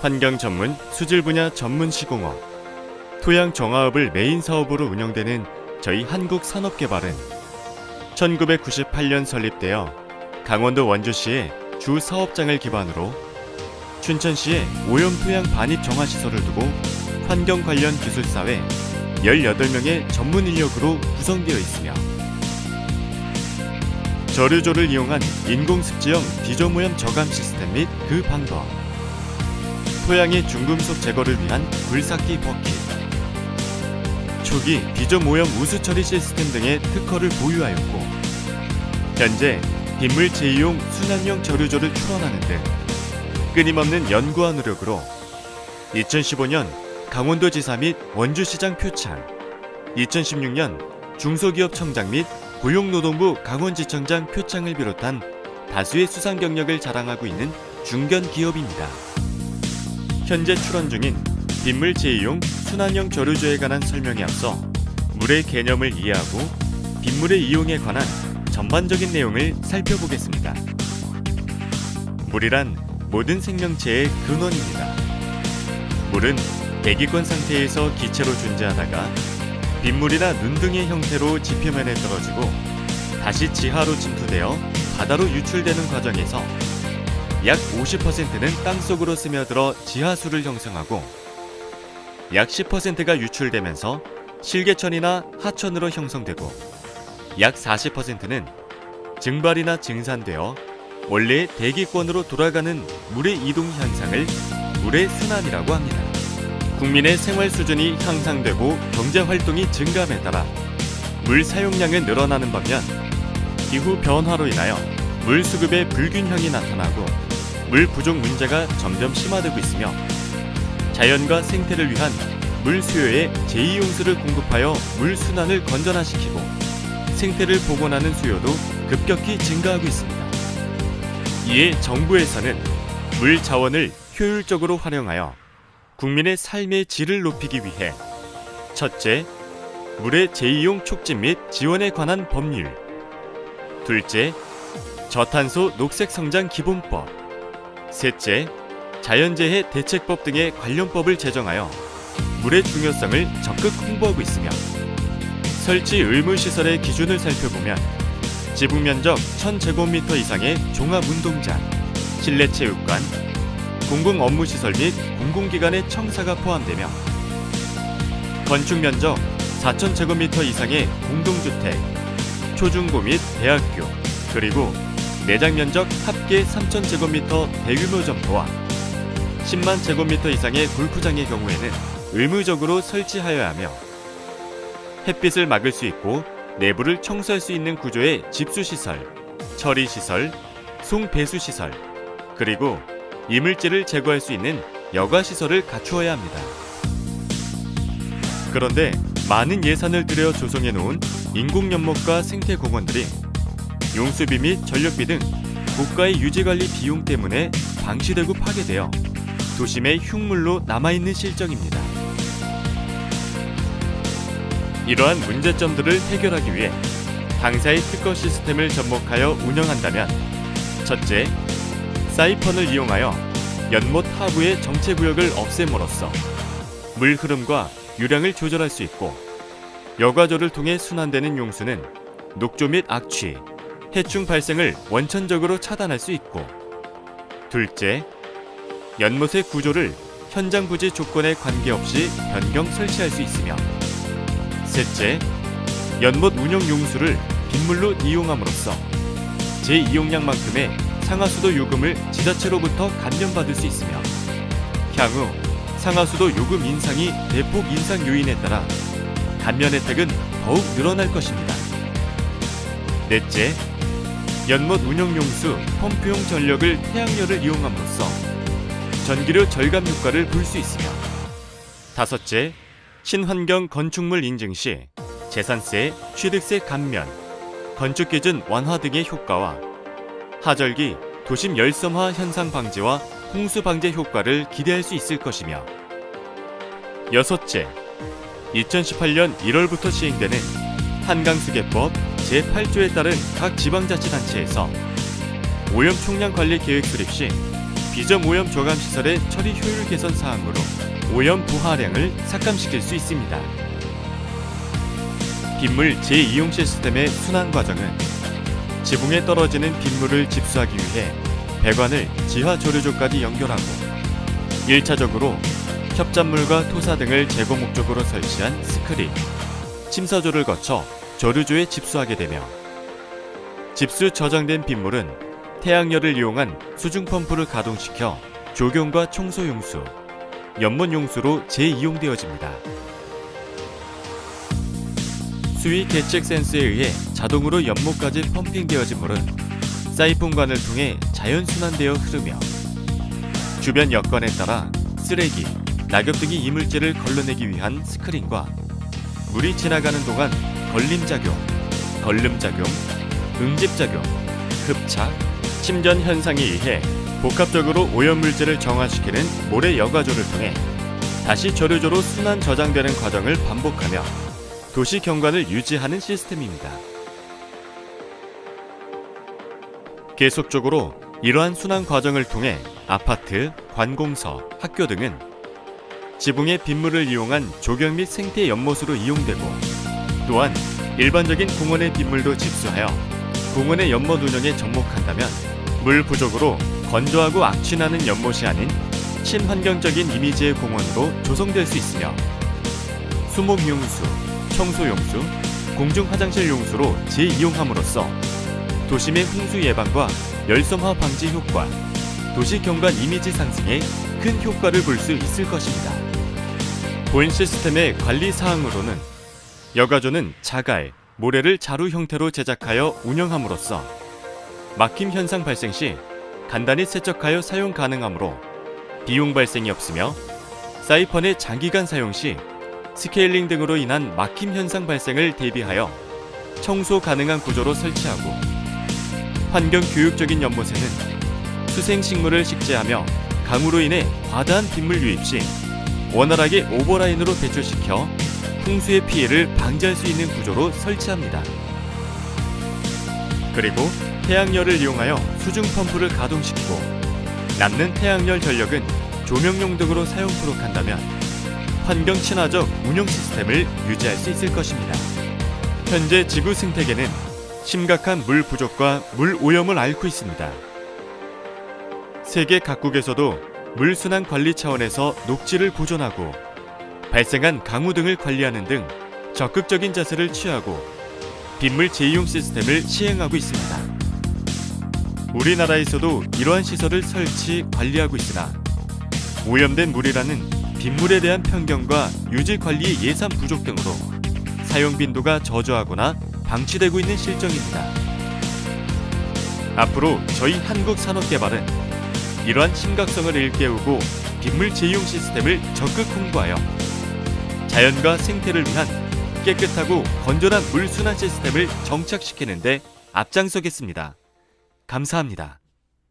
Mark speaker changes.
Speaker 1: 환경 전문 수질 분야 전문 시공업. 토양 정화업을 메인 사업으로 운영되는 저희 한국산업개발은 1998년 설립되어 강원도 원주시에 주 사업장을 기반으로 춘천시에 오염 토양 반입 정화 시설을 두고 환경 관련 기술사회 18명의 전문 인력으로 구성되어 있으며 저류조를 이용한 인공습지형 디조모염 저감 시스템 및 그 방법 토양의 중금속 제거를 위한 불삭기 버킷 초기 디조모염 우수 처리 시스템 등의 특허를 보유하였고 현재 빗물 제이용 순환형 저류조를 출원하는 등 끊임없는 연구와 노력으로 2015년 강원도지사 및 원주시장 표창 2016년 중소기업청장 및 고용노동부 강원지청장 표창을 비롯한 다수의 수상 경력을 자랑하고 있는 중견 기업입니다. 현재 출원 중인 빗물 재이용 순환형 저류조에 관한 설명에 앞서 물의 개념을 이해하고 빗물의 이용에 관한 전반적인 내용을 살펴보겠습니다. 물이란 모든 생명체의 근원입니다. 물은 대기권 상태에서 기체로 존재하다가 빗물이나 눈 등의 형태로 지표면에 떨어지고 다시 지하로 침투되어 바다로 유출되는 과정에서 약 50%는 땅속으로 스며들어 지하수를 형성하고 약 10%가 유출되면서 실개천이나 하천으로 형성되고 약 40%는 증발이나 증산되어 원래의 대기권으로 돌아가는 물의 이동 현상을 물의 순환이라고 합니다. 국민의 생활 수준이 향상되고 경제 활동이 증감에 따라 물 사용량은 늘어나는 반면 기후 변화로 인하여 물 수급의 불균형이 나타나고 물 부족 문제가 점점 심화되고 있으며 자연과 생태를 위한 물 수요에 제2용수를 공급하여 물 순환을 건전화시키고 생태를 복원하는 수요도 급격히 증가하고 있습니다. 이에 정부에서는 물 자원을 효율적으로 활용하여 국민의 삶의 질을 높이기 위해 첫째, 물의 재이용 촉진 및 지원에 관한 법률 둘째, 저탄소 녹색 성장 기본법 셋째, 자연재해 대책법 등의 관련법을 제정하여 물의 중요성을 적극 홍보하고 있으며 설치 의무 시설의 기준을 살펴보면 지붕 면적 1000제곱미터 이상의 종합 운동장, 실내 체육관, 공공 업무 시설 및 공공기관의 청사가 포함되며 건축 면적 4,000제곱미터 이상의 공동주택, 초중고 및 대학교, 그리고 내장 면적 합계 3,000제곱미터 대규모 점포와 10만 제곱미터 이상의 골프장의 경우에는 의무적으로 설치하여야 하며 햇빛을 막을 수 있고 내부를 청소할 수 있는 구조의 집수시설, 처리시설, 송배수시설, 그리고 이물질을 제거할 수 있는 여과시설을 갖추어야 합니다. 그런데 많은 예산을 들여 조성해 놓은 인공연못과 생태공원들이 용수비 및 전력비 등 국가의 유지관리 비용 때문에 방치되고 파괴되어 도심의 흉물로 남아있는 실정입니다. 이러한 문제점들을 해결하기 위해 당사의 특허 시스템을 접목하여 운영한다면 첫째, 사이펀을 이용하여 연못 하부의 정체 구역을 없앰으로써 물 흐름과 유량을 조절할 수 있고 여과조를 통해 순환되는 용수는 녹조 및 악취, 해충 발생을 원천적으로 차단할 수 있고 둘째, 연못의 구조를 현장 부지 조건에 관계없이 변경 설치할 수 있으며 셋째, 연못 운영 용수를 빗물로 이용함으로써 제 이용량만큼의 상하수도 요금을 지자체로부터 감면받을 수 있으며 향후 상하수도 요금 인상이 대폭 인상 요인에 따라 감면 혜택은 더욱 늘어날 것입니다. 넷째, 연못 운영 용수 펌프용 전력을 태양열을 이용함으로써 전기료 절감 효과를 볼 수 있으며 다섯째, 친환경 건축물 인증 시 재산세, 취득세 감면, 건축 기준 완화 등의 효과와 하절기 도심 열섬화 현상 방지와 홍수 방제 효과를 기대할 수 있을 것이며 여섯째, 2018년 1월부터 시행되는 한강수계법 제8조에 따른 각 지방자치단체에서 오염 총량 관리 계획 수립 시 비점 오염 저감 시설의 처리 효율 개선 사항으로 오염 부하량을 삭감시킬 수 있습니다. 빗물 재이용 시스템의 순환 과정은 지붕에 떨어지는 빗물을 집수하기 위해 배관을 지하 조류조까지 연결하고 1차적으로 협잡물과 토사 등을 제거 목적으로 설치한 스크린, 침사조를 거쳐 조류조에 집수하게 되며 집수 저장된 빗물은 태양열을 이용한 수중 펌프를 가동시켜 조경과 청소 용수, 연못 용수로 재이용되어집니다. 수위 계측 센스에 의해 자동으로 연못까지 펌핑되어진 물은 사이폰관을 통해 자연 순환되어 흐르며 주변 여건에 따라 쓰레기, 낙엽 등의 이물질을 걸러내기 위한 스크린과 물이 지나가는 동안 걸림작용, 걸름작용, 응집작용, 흡착, 침전 현상에 의해 복합적으로 오염물질을 정화시키는 모래 여과조를 통해 다시 저류조로 순환 저장되는 과정을 반복하며 도시 경관을 유지하는 시스템입니다. 계속적으로 이러한 순환 과정을 통해 아파트, 관공서, 학교 등은 지붕의 빗물을 이용한 조경 및 생태 연못으로 이용되고 또한 일반적인 공원의 빗물도 집수하여 공원의 연못 운영에 접목한다면 물 부족으로 건조하고 악취나는 연못이 아닌 친환경적인 이미지의 공원으로 조성될 수 있으며 수목용수, 청소용수, 공중 화장실 용수로 재이용함으로써 도심의 홍수 예방과 열섬화 방지 효과, 도시 경관 이미지 상승에 큰 효과를 볼 수 있을 것입니다. 본 시스템의 관리 사항으로는 여가조는 자갈, 모래를 자루 형태로 제작하여 운영함으로써 막힘 현상 발생 시 간단히 세척하여 사용 가능하므로 비용 발생이 없으며 사이펀의 장기간 사용 시 스케일링 등으로 인한 막힘 현상 발생을 대비하여 청소 가능한 구조로 설치하고 환경 교육적인 연못에는 수생 식물을 식재하며 강우로 인해 과다한 빗물 유입 시 원활하게 오버라인으로 배출시켜 풍수의 피해를 방지할 수 있는 구조로 설치합니다. 그리고 태양열을 이용하여 수중 펌프를 가동시키고 남는 태양열 전력은 조명용 등으로 사용토록 한다면 환경 친화적 운영 시스템을 유지할 수 있을 것입니다. 현재 지구 생태계는 심각한 물 부족과 물 오염을 앓고 있습니다. 세계 각국에서도 물 순환 관리 차원에서 녹지를 보존하고 발생한 강우 등을 관리하는 등 적극적인 자세를 취하고 빗물 재이용 시스템을 시행하고 있습니다. 우리나라에서도 이러한 시설을 설치, 관리하고 있으나 오염된 물이라는 빗물에 대한 편견과 유지 관리의 예산 부족 등으로 사용 빈도가 저조하거나 방치되고 있는 실정입니다. 앞으로 저희 한국산업개발은 이러한 심각성을 일깨우고 빗물 재이용 시스템을 적극 홍보하여 자연과 생태를 위한 깨끗하고 건전한 물 순환 시스템을 정착시키는데 앞장서겠습니다. 감사합니다.